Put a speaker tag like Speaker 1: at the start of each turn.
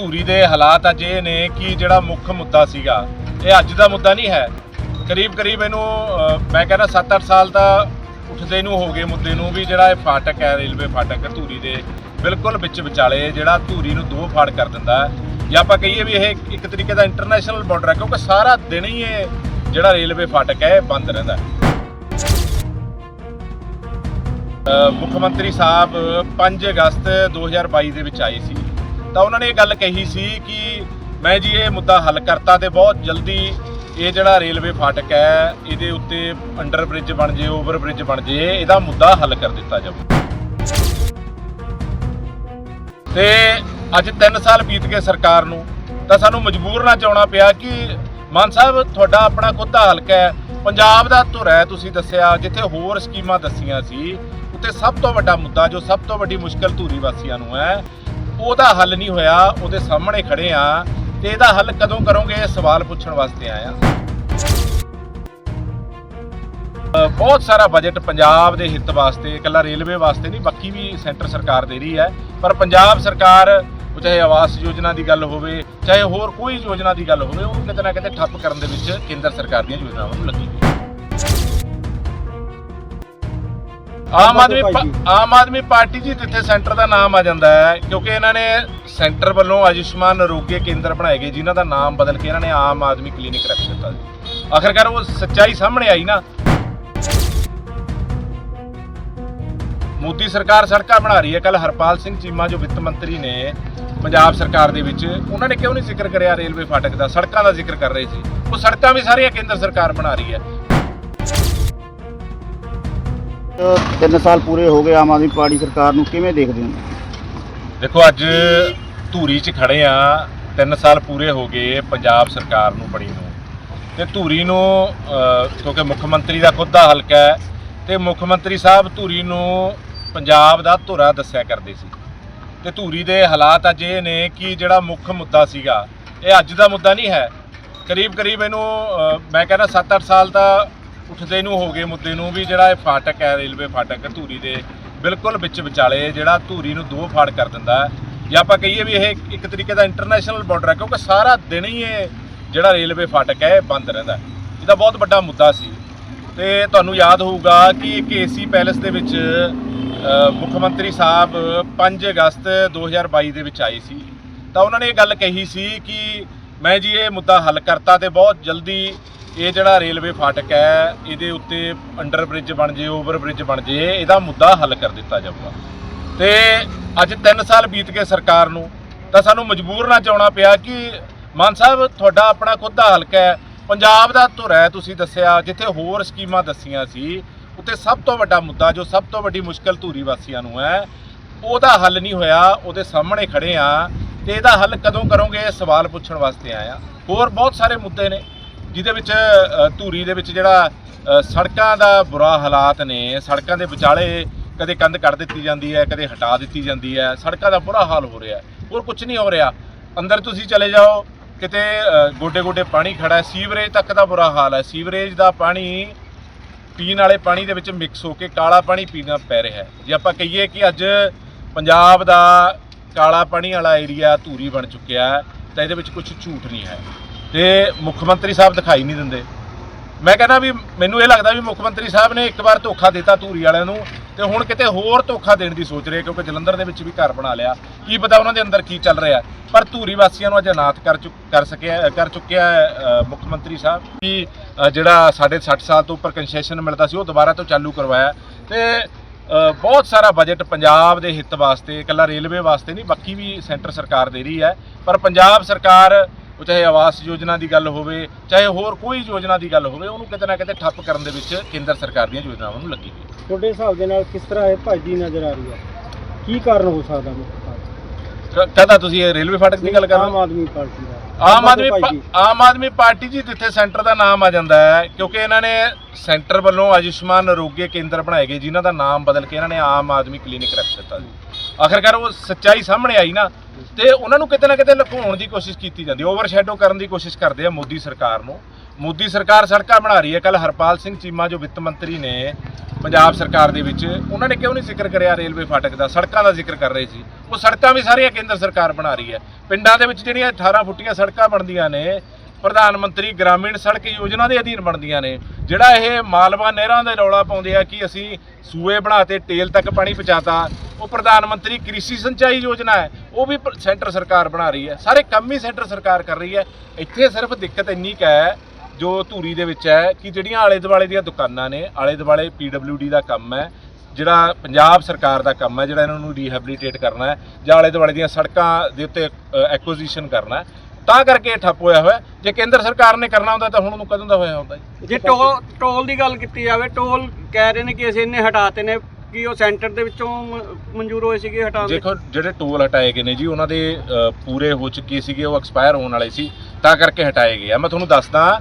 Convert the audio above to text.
Speaker 1: ਧੂਰੀ ਦੇ ਹਾਲਾਤ ਅੱਜ ਇਹ ਨੇ ਕਿ ਜਿਹੜਾ ਮੁੱਖ ਮੁੱਦਾ ਸੀਗਾ, ਇਹ ਅੱਜ ਦਾ ਮੁੱਦਾ ਨਹੀਂ ਹੈ। ਕਰੀਬ ਕਰੀਬ ਇਹਨੂੰ ਮੈਂ ਕਹਿੰਦਾ 7-8 ਸਾਲ ਦਾ ਉੱਠਦੇ ਨੂੰ ਹੋ ਗਏ ਮੁੱਦੇ ਨੂੰ ਵੀ ਜਿਹੜਾ ਇਹ ਫਾਟਕ ਹੈ, ਰੇਲਵੇ ਫਾਟਕ ਧੂਰੀ ਦੇ, ਬਿਲਕੁਲ ਵਿੱਚ ਵਿਚਾਲੇ ਜਿਹੜਾ ਧੂਰੀ ਨੂੰ ਦੋ ਫਾੜ ਕਰ ਦਿੰਦਾ ਜਾਂ ਆਪਾਂ ਕਹੀਏ ਵੀ ਇਹ ਇੱਕ ਤਰੀਕੇ ਦਾ ਇੰਟਰਨੈਸ਼ਨਲ ਬਾਰਡਰ ਹੈ, ਕਿਉਂਕਿ ਸਾਰਾ ਦਿਨ ਹੀ ਇਹ ਜਿਹੜਾ ਰੇਲਵੇ ਫਾਟਕ ਹੈ, ਇਹ ਬੰਦ ਰਹਿੰਦਾ ਮੁੱਖ ਮੰਤਰੀ ਸਾਹਿਬ 5 ਅਗਸਤ 2022 ਦੇ ਵਿੱਚ ਆਏ ਸੀ। ਤਾਂ ਉਹਨਾਂ ਨੇ ਇਹ ਗੱਲ ਕਹੀ ਸੀ ਕਿ ਮੈਂ ਜੀ ਇਹ ਮੁੱਦਾ ਹੱਲ ਕਰਤਾ ਤੇ ਬਹੁਤ ਜਲਦੀ ਇਹ ਜਿਹੜਾ ਰੇਲਵੇ ਫਾਟਕ ਹੈ, ਇਹਦੇ ਉੱਤੇ ਅੰਡਰ ਬ੍ਰਿਜ ਬਣ ਜੇ, ਓਵਰ ਬ੍ਰਿਜ ਬਣ ਜੇ, ਇਹਦਾ ਮੁੱਦਾ ਹੱਲ ਕਰ ਦਿੱਤਾ ਜਾਵੇ। ਤੇ ਅੱਜ 3 ਸਾਲ ਬੀਤ ਗਏ ਸਰਕਾਰ ਨੂੰ, ਤਾਂ ਸਾਨੂੰ ਮਜਬੂਰ ਨਾ ਚਾਉਣਾ ਪਿਆ ਕਿ ਮਾਨ ਸਾਹਿਬ, ਤੁਹਾਡਾ ਆਪਣਾ ਖੁਦ ਦਾ ਹਲਕਾ ਹੈ। ਪੰਜਾਬ ਦਾ ਧੁਰ ਹੈ, ਤੁਸੀਂ ਦੱਸਿਆ, ਜਿੱਥੇ ਹੋਰ ਸਕੀਮਾਂ ਦੱਸੀਆਂ ਸੀ, ਉੱਤੇ ਸਭ ਤੋਂ ਵੱਡਾ ਮੁੱਦਾ, ਜੋ ਸਭ ਤੋਂ ਵੱਡੀ ਮੁਸ਼ਕਲ ਧੂਰੀ ਵਾਸੀਆਂ ਨੂੰ ਹੈ ਉਹਦਾ ਹੱਲ ਨਹੀਂ ਹੋਇਆ ਉਹਦੇ ਸਾਹਮਣੇ ਖੜੇ ਆ ਤੇ ਇਹਦਾ ਹੱਲ ਕਦੋਂ ਕਰੋਗੇ ਇਹ ਸਵਾਲ ਪੁੱਛਣ ਵਾਸਤੇ ਆਇਆ ਅ, ਬਹੁਤ ਸਾਰਾ ਬਜਟ ਪੰਜਾਬ ਦੇ ਹਿੱਤ ਵਾਸਤੇ ਇਕੱਲਾ ਰੇਲਵੇ ਵਾਸਤੇ ਨਹੀਂ ਬਾਕੀ ਵੀ ਸੈਂਟਰ ਸਰਕਾਰ ਦੇ ਰਹੀ ਹੈ। ਪਰ ਪੰਜਾਬ ਸਰਕਾਰ ਚਾਹੇ ਆਵਾਸ ਯੋਜਨਾ ਦੀ ਗੱਲ ਹੋਵੇ ਚਾਹੇ ਹੋਰ ਕੋਈ ਯੋਜਨਾ ਦੀ ਗੱਲ ਹੋਵੇ ਉਹ ਕਿਤੇ ਨਾ ਕਿਤੇ ਠੱਪ ਕਰਨ ਦੇ ਵਿੱਚ ਕੇਂਦਰ ਸਰਕਾਰ ਦੀਆਂ ਯੋਜਨਾਵਾਂ ਨੂੰ ਲੱਗੀ ਆਮ ਆਦਮੀ ਪਾ- ਆਮ ਆਦਮੀ ਪਾਰਟੀ ਜੀ ਜਿੱਥੇ ਸੈਂਟਰ ਦਾ ਨਾਮ ਆ ਜਾਂਦਾ ਹੈ ਕਿਉਂਕਿ ਇਹਨਾਂ ਨੇ ਸੈਂਟਰ ਵੱਲੋਂ ਆਯੁਸ਼ਮਾਨ ਆਰੋਗਯ ਕੇਂਦਰ ਬਣਾਏ ਗਏ ਜਿਨ੍ਹਾਂ ਦਾ ਨਾਮ ਬਦਲ ਕੇ ਇਹਨਾਂ ਨੇ ਆਮ ਆਦਮੀ ਕਲੀਨਿਕ ਰੱਖ ਦਿੱਤਾ ਜੀ। ਆਖਰਕਾਰ ਉਹ ਸੱਚਾਈ ਸਾਹਮਣੇ ਆਈ ਨਾ। ਮੋਦੀ ਸਰਕਾਰ ਸੜਕਾਂ ਬਣਾ ਰਹੀ ਹੈ। ਕੱਲ ਹਰਪਾਲ ਸਿੰਘ ਚੀਮਾ ਜੋ ਵਿੱਤ ਮੰਤਰੀ ਨੇ ਪੰਜਾਬ ਸਰਕਾਰ ਦੇ ਵਿੱਚ ਉਹਨਾਂ ਨੇ ਕਿਉਂ ਨਹੀਂ ਜ਼ਿਕਰ ਕਰਿਆ ਰੇਲਵੇ ਫਾਟਕ ਦਾ? ਸੜਕਾਂ ਦਾ ਜ਼ਿਕਰ ਕਰ ਰਹੇ ਸੀ। ਉਹ ਸੜਕਾਂ ਵੀ ਸਾਰੀਆਂ ਕੇਂਦਰ ਸਰਕਾਰ ਬਣਾ ਰਹੀ ਹੈ।
Speaker 2: ਤਿੰਨ ਸਾਲ ਪੂਰੇ ਹੋ ਗਏ ਆਮ ਆਦਮੀ ਪਾਰਟੀ ਸਰਕਾਰ ਨੂੰ, ਕਿਵੇਂ ਦੇਖਦੇ ਹੋ?
Speaker 1: ਦੇਖੋ, ਅੱਜ ਧੂਰੀ 'ਚ ਖੜੇ ਆ ਤਿੰਨ ਸਾਲ ਪੂਰੇ ਹੋ ਗਏ ਪੰਜਾਬ ਸਰਕਾਰ ਨੂੰ ਬਣੀ ਨੂੰ। ਤੇ ਧੂਰੀ ਨੂੰ ਕਿਉਂਕਿ ਮੁੱਖ ਮੰਤਰੀ ਦਾ ਖੁਦ ਦਾ ਹਲਕਾ ਹੈ, ਤੇ ਮੁੱਖ ਮੰਤਰੀ ਸਾਹਿਬ ਧੂਰੀ ਨੂੰ ਪੰਜਾਬ ਦਾ ਧੁਰਾ ਦੱਸਿਆ ਕਰਦੇ ਸੀ। ਤੇ ਧੂਰੀ ਦੇ ਹਾਲਾਤ ਅੱਜ ਇਹ ਨੇ ਕਿ ਜਿਹੜਾ ਮੁੱਖ ਮੁੱਦਾ ਸੀਗਾ, ਇਹ ਅੱਜ ਦਾ ਮੁੱਦਾ ਨਹੀਂ ਹੈ। ਕਰੀਬ ਕਰੀਬ ਇਹਨੂੰ ਮੈਂ ਕਹਿੰਦਾ 7-8 ਸਾਲ ਦਾ ਉੱਠਦੇ ਨੂੰ ਹੋ ਗਏ ਮੁੱਦੇ ਨੂੰ ਵੀ ਜਿਹੜਾ ਇਹ ਫਾਟਕ ਹੈ, ਰੇਲਵੇ ਫਾਟਕ ਧੂਰੀ ਦੇ ਬਿਲਕੁਲ ਵਿੱਚ ਵਿਚਾਲੇ ਜਿਹੜਾ ਧੂਰੀ ਨੂੰ ਦੋ ਫਾੜ ਕਰ ਦਿੰਦਾ ਹੈ। ਜਾਂ ਆਪਾਂ ਕਹੀਏ ਵੀ ਇਹ ਇੱਕ ਤਰੀਕੇ ਦਾ ਇੰਟਰਨੈਸ਼ਨਲ ਬਾਰਡਰ ਹੈ, ਕਿਉਂਕਿ ਸਾਰਾ ਦਿਨ ਹੀ ਇਹ ਜਿਹੜਾ ਰੇਲਵੇ ਫਾਟਕ ਹੈ, ਇਹ ਬੰਦ ਰਹਿੰਦਾ ਇਹਦਾ ਬਹੁਤ ਵੱਡਾ ਮੁੱਦਾ ਸੀ। ਤੇ ਤੁਹਾਨੂੰ ਯਾਦ ਹੋਊਗਾ ਕਿ ਇੱਕ ਏਸੀ ਪੈਲੇਸ ਦੇ ਵਿੱਚ ਮੁੱਖ ਮੰਤਰੀ ਸਾਹਿਬ 5 ਅਗਸਤ 2022 ਦੇ ਵਿੱਚ ਆਏ ਸੀ। ਤਾਂ ਉਹਨਾਂ ਨੇ ਇਹ ਗੱਲ ਕਹੀ ਸੀ ਕਿ ਮੈਂ ਜੀ ਇਹ ਮੁੱਦਾ ਹੱਲ ਕਰਤਾ ਤੇ ਬਹੁਤ ਜਲਦੀ ਇਹ ਜਿਹੜਾ ਰੇਲਵੇ ਫਾਟਕ ਹੈ, ਇਹਦੇ ਉੱਤੇ ਅੰਡਰ ਬ੍ਰਿਜ ਬਣ ਜੇ ਓਵਰ ਬ੍ਰਿਜ ਬਣ ਜੇ, ਇਹਦਾ ਮੁੱਦਾ ਹੱਲ ਕਰ ਦਿੱਤਾ ਜਾਊਗਾ। ਤੇ ਅੱਜ 3 ਸਾਲ ਬੀਤ ਗਏ ਸਰਕਾਰ ਨੂੰ, ਤਾਂ ਸਾਨੂੰ ਮਜਬੂਰ ਨਾ ਚਾਉਣਾ ਪਿਆ ਕਿ ਮਾਨ ਸਾਹਿਬ, ਤੁਹਾਡਾ ਆਪਣਾ ਖੁਦ ਦਾ ਹਲਕਾ ਹੈ। ਪੰਜਾਬ ਦਾ ਧੁਰ ਹੈ, ਤੁਸੀਂ ਦੱਸਿਆ, ਜਿੱਥੇ ਹੋਰ ਸਕੀਮਾਂ ਦੱਸੀਆਂ ਸੀ, ਉੱਤੇ ਸਭ ਤੋਂ ਵੱਡਾ ਮੁੱਦਾ, ਜੋ ਸਭ ਤੋਂ ਵੱਡੀ ਮੁਸ਼ਕਲ ਧੂਰੀ ਵਾਸੀਆਂ ਨੂੰ ਹੈ, ਉਹਦਾ ਹੱਲ ਨਹੀਂ ਹੋਇਆ, ਉਹਦੇ ਸਾਹਮਣੇ ਖੜੇ ਆ ਤੇ ਇਹਦਾ ਹੱਲ ਕਦੋਂ ਕਰੋਗੇ, ਇਹ ਸਵਾਲ ਪੁੱਛਣ ਵਾਸਤੇ ਆਇਆ। ਹੋਰ ਬਹੁਤ ਸਾਰੇ ਮੁੱਦੇ ਨੇ। ਜਿਹਦੇ ਵਿੱਚ ਧੂਰੀ ਦੇ ਵਿੱਚ ਜਿਹੜਾ ਸੜਕਾਂ ਦਾ ਬੁਰਾ ਹਾਲਾਤ ਨੇ, ਸੜਕਾਂ ਦੇ ਵਿਚਾਲੇ ਕਦੇ ਕੰਧ ਕੱਢ ਦਿੱਤੀ ਜਾਂਦੀ ਹੈ, ਕਦੇ ਹਟਾ ਦਿੱਤੀ ਜਾਂਦੀ ਹੈ, ਸੜਕਾਂ ਦਾ ਬੁਰਾ ਹਾਲ ਹੋ ਰਿਹਾ ਹੋਰ ਕੁਝ ਨਹੀਂ ਹੋ ਰਿਹਾ। ਅੰਦਰ ਤੁਸੀਂ ਚਲੇ ਜਾਓ, ਕਿਤੇ ਗੋਡੇ ਗੋਡੇ ਪਾਣੀ ਖੜਾ ਹੈ, ਸੀਵਰੇਜ ਤੱਕ ਦਾ ਬੁਰਾ ਹਾਲ ਹੈ। ਸੀਵਰੇਜ ਦਾ ਪਾਣੀ ਪੀਣ ਵਾਲੇ ਪਾਣੀ ਦੇ ਵਿੱਚ ਮਿਕਸ ਹੋ ਕੇ ਕਾਲਾ ਪਾਣੀ ਪੀਣਾ ਪੈ ਰਿਹਾ ਹੈ। ਜੇ ਆਪਾਂ ਕਹੀਏ ਕਿ ਅੱਜ ਪੰਜਾਬ ਦਾ ਕਾਲਾ ਪਾਣੀ ਵਾਲਾ ਏਰੀਆ ਧੂਰੀ ਬਣ ਚੁੱਕਿਆ ਤਾਂ ਇਹਦੇ ਵਿੱਚ ਕੁਝ ਝੂਠ ਨਹੀਂ ਹੈ। ਤੇ ਮੁੱਖ ਮੰਤਰੀ ਸਾਹਿਬ ਦਿਖਾਈ ਨਹੀਂ ਦਿੰਦੇ। ਮੈਂ ਕਹਿੰਦਾ ਵੀ ਮੈਨੂੰ ਇਹ ਲੱਗਦਾ ਵੀ ਮੁੱਖ ਮੰਤਰੀ ਸਾਹਿਬ ਨੇ ਇੱਕ ਵਾਰ ਧੋਖਾ ਦਿੱਤਾ ਧੂਰੀ ਵਾਲਿਆਂ ਨੂੰ ਤੇ ਹੁਣ ਕਿਤੇ ਹੋਰ ਧੋਖਾ ਦੇਣ ਦੀ ਸੋਚ ਰਹੇ ਕਿਉਂਕਿ ਜਲੰਧਰ ਦੇ ਵਿੱਚ ਵੀ ਘਰ ਬਣਾ ਲਿਆ। ਕੀ ਪਤਾ ਉਹਨਾਂ ਦੇ ਅੰਦਰ ਕੀ ਚੱਲ ਰਿਹਾ। ਪਰ ਧੂਰੀ ਵਾਸੀਆਂ ਨੂੰ ਅੱਜ ਅਨਾਥ ਕਰ ਚੁੱਕ, ਕਰ ਸਕਿਆ, ਕਰ ਚੁੱਕਿਆ ਮੁੱਖ ਮੰਤਰੀ ਸਾਹਿਬ ਕਿ ਜਿਹੜਾ ਸਾਡੇ 60 ਸਾਲ ਤੋਂ ਉੱਪਰ ਕੰਸੈਸ਼ਨ ਮਿਲਦਾ ਸੀ, ਉਹ ਦੁਬਾਰਾ ਤੋਂ ਚਾਲੂ ਕਰਵਾਇਆ। ਤੇ ਬਹੁਤ ਸਾਰਾ ਬਜਟ ਪੰਜਾਬ ਦੇ ਹਿੱਤ ਵਾਸਤੇ, ਇਕੱਲਾ ਰੇਲਵੇ ਵਾਸਤੇ ਨਹੀਂ, ਬਾਕੀ ਵੀ ਸੈਂਟਰ ਸਰਕਾਰ ਦੇ ਰਹੀ ਹੈ। ਪਰ ਪੰਜਾਬ ਸਰਕਾਰ ਉਹ ਚਾਹੇ ਆਵਾਸ ਯੋਜਨਾ ਦੀ ਗੱਲ ਹੋਵੇ ਚਾਹੇ ਹੋਰ ਕੋਈ ਯੋਜਨਾ ਦੀ ਗੱਲ ਹੋਵੇ ਉਹਨੂੰ ਕਿਤੇ ਨਾ ਕਿਤੇ ਠੱਪ ਕਰਨ ਦੇ ਵਿੱਚ ਕੇਂਦਰ ਸਰਕਾਰ ਦੀਆਂ ਯੋਜਨਾਵਾਂ ਨੂੰ ਲੱਗੀ ਹੋਈ
Speaker 3: ਤੁਹਾਡੇ ਹਿਸਾਬ ਦੇ ਨਾਲ ਕਿਸ ਤਰ੍ਹਾਂ ਇਹ ਭੱਜਦੀ ਨਜ਼ਰ ਆ ਰਹੀ ਹੈ? ਕੀ ਕਾਰਨ ਹੋ ਸਕਦਾ
Speaker 1: ਕਹਦਾ ਤੁਸੀਂ ਇਹ ਰੇਲਵੇ ਫਾਟਕ ਦੀ ਗੱਲ ਕਰ ਰਹੇ
Speaker 3: ਆਮ ਆਦਮੀ ਪਾਰਟੀ ਦਾ।
Speaker 1: ਆਮ ਆਦਮੀ। ਆਮ ਆਦਮੀ ਪਾਰਟੀ ਜੀ ਜਿੱਥੇ ਸੈਂਟਰ ਦਾ ਨਾਮ ਆ ਜਾਂਦਾ ਹੈ ਕਿਉਂਕਿ ਇਹਨਾਂ ਨੇ ਸੈਂਟਰ ਵੱਲੋਂ ਆਯੁਸ਼ਮਾਨ ਆਰੋਗਯ ਕੇਂਦਰ ਬਣਾਏ ਗਏ ਜਿਨ੍ਹਾਂ ਦਾ ਨਾਮ ਬਦਲ ਕੇ ਇਹਨਾਂ ਨੇ ਆਮ ਆਦਮੀ ਕਲੀਨਿਕ ਰੱਖ ਦਿੱਤਾ ਜੀ। ਆਖਰਕਾਰ ਉਹ ਸੱਚਾਈ ਸਾਹਮਣੇ ਆਈ ਨਾ, ਤੇ ਉਹਨਾਂ ਨੂੰ ਕਿਤੇ ਨਾ ਕਿਤੇ ਲੁਕਾਉਣ ਦੀ ਕੋਸ਼ਿਸ਼ ਕੀਤੀ ਜਾਂਦੀ ਓਵਰਸ਼ੈਡੋ ਕਰਨ ਦੀ ਕੋਸ਼ਿਸ਼ ਕਰਦੇ ਆ ਮੋਦੀ ਸਰਕਾਰ ਨੂੰ। ਮੋਦੀ ਸਰਕਾਰ ਸੜਕਾਂ ਬਣਾ ਰਹੀ ਹੈ ਕੱਲ ਹਰਪਾਲ ਸਿੰਘ ਚੀਮਾ, ਜੋ ਵਿੱਤ ਮੰਤਰੀ ਨੇ ਪੰਜਾਬ ਸਰਕਾਰ ਦੇ ਵਿੱਚ, ਉਹਨਾਂ ਨੇ ਕਿਉਂ ਨਹੀਂ ਜ਼ਿਕਰ ਕਰਿਆ ਰੇਲਵੇ ਫਾਟਕ ਦਾ, ਸੜਕਾਂ ਦਾ ਜ਼ਿਕਰ ਕਰ ਰਹੇ ਸੀ? ਉਹ ਸੜਕਾਂ ਵੀ ਸਾਰੀਆਂ ਕੇਂਦਰ ਸਰਕਾਰ ਬਣਾ ਰਹੀ ਹੈ। ਪਿੰਡਾਂ ਦੇ ਵਿੱਚ ਜਿਹੜੀਆਂ 18 ਫੁੱਟੀਆਂ ਸੜਕਾਂ ਬਣਦੀਆਂ ਨੇ ਪ੍ਰਧਾਨ ਮੰਤਰੀ ਗ੍ਰਾਮੀਣ ਸੜਕ ਯੋਜਨਾ ਦੇ ਅਧੀਨ ਬਣਦੀਆਂ ਨੇ। ਜਿਹੜਾ ਇਹ ਮਾਲਵਾ ਨਹਿਰਾਂ ਦੇ ਰੌਲਾ ਪਾਉਂਦੇ ਆ ਕਿ ਅਸੀਂ ਸੂਏ ਬਣਾਤੇ ਟੇਲ ਤੱਕ ਪਾਣੀ ਪਹੁੰਚਾਤਾ, ਉਹ ਪ੍ਰਧਾਨ ਮੰਤਰੀ ਕ੍ਰਿਸ਼ੀ ਸਿੰਚਾਈ ਯੋਜਨਾ ਹੈ, ਉਹ ਵੀ ਸੈਂਟਰ ਸਰਕਾਰ ਬਣਾ ਰਹੀ ਹੈ। ਸਾਰੇ ਕੰਮ ਹੀ ਸੈਂਟਰ ਸਰਕਾਰ ਕਰ ਰਹੀ ਹੈ। ਇੱਥੇ ਸਿਰਫ ਦਿੱਕਤ ਇੰਨੀ ਕੁ ਹੈ, ਜੋ ਧੂਰੀ ਦੇ ਵਿੱਚ ਹੈ, ਕਿ ਜਿਹੜੀਆਂ ਆਲੇ ਦੁਆਲੇ ਦੀਆਂ ਦੁਕਾਨਾਂ ਨੇ ਆਲੇ ਦੁਆਲੇ ਡੀ ਦਾ ਕੰਮ ਹੈ, ਜਿਹੜਾ ਪੰਜਾਬ ਸਰਕਾਰ ਦਾ ਕੰਮ ਹੈ, ਜਿਹੜਾ ਇਹਨਾਂ ਨੂੰ ਰੀਹੈਬਿਲਿਟੇਟ ਕਰਨਾ ਹੈ, ਜਾਂ ਆਲੇ ਦੁਆਲੇ ਦੀਆਂ ਸੜਕਾਂ ਦੇ ਉੱਤੇ ਐਕੁਜੀਸ਼ਨ ਕਰਨਾ ਹੈ। ਤਾਂ ਕਰਕੇ ਇਹ ਠੱਪ ਹੋਇਆ ਹੋਇਆ। ਜੇ ਕੇਂਦਰ ਸਰਕਾਰ ਨੇ ਕਰਨਾ ਹੁੰਦਾ ਤਾਂ ਹੁਣ ਉਹਨੂੰ ਕਦੋਂ ਦਾ ਹੋਇਆ ਹੁੰਦਾ ਜੀ?
Speaker 4: ਜੇ ਟੋਲ ਟੋਲ ਦੀ ਗੱਲ ਕੀਤੀ ਜਾਵੇ ਟੋਲ ਕਹਿ ਰਹੇ ਨੇ ਕਿ ਅਸੀਂ ਇਹਨੇ ਹਟਾਤੇ ਨੇ ਕਿ ਉਹ ਸੈਂਟਰ ਦੇ ਵਿੱਚੋਂ ਮਨਜ਼ੂਰ ਹੋਏ ਸੀਗੇ ਹਟਾਉਣ ਦੇ
Speaker 1: ਦੇਖੋ ਜਿਹੜੇ ਟੋਲ ਹਟਾਏ ਗਏ ਨੇ ਜੀ ਉਹਨਾਂ ਦੇ ਪੂਰੇ ਹੋ ਚੁੱਕੇ ਸੀਗੇ ਉਹ ਐਕਸਪਾਇਰ ਹੋਣ ਵਾਲੇ ਸੀ ਤਾਂ ਕਰਕੇ ਹਟਾਏ ਗਏ ਆ। ਮੈਂ ਤੁਹਾਨੂੰ ਦੱਸਦਾ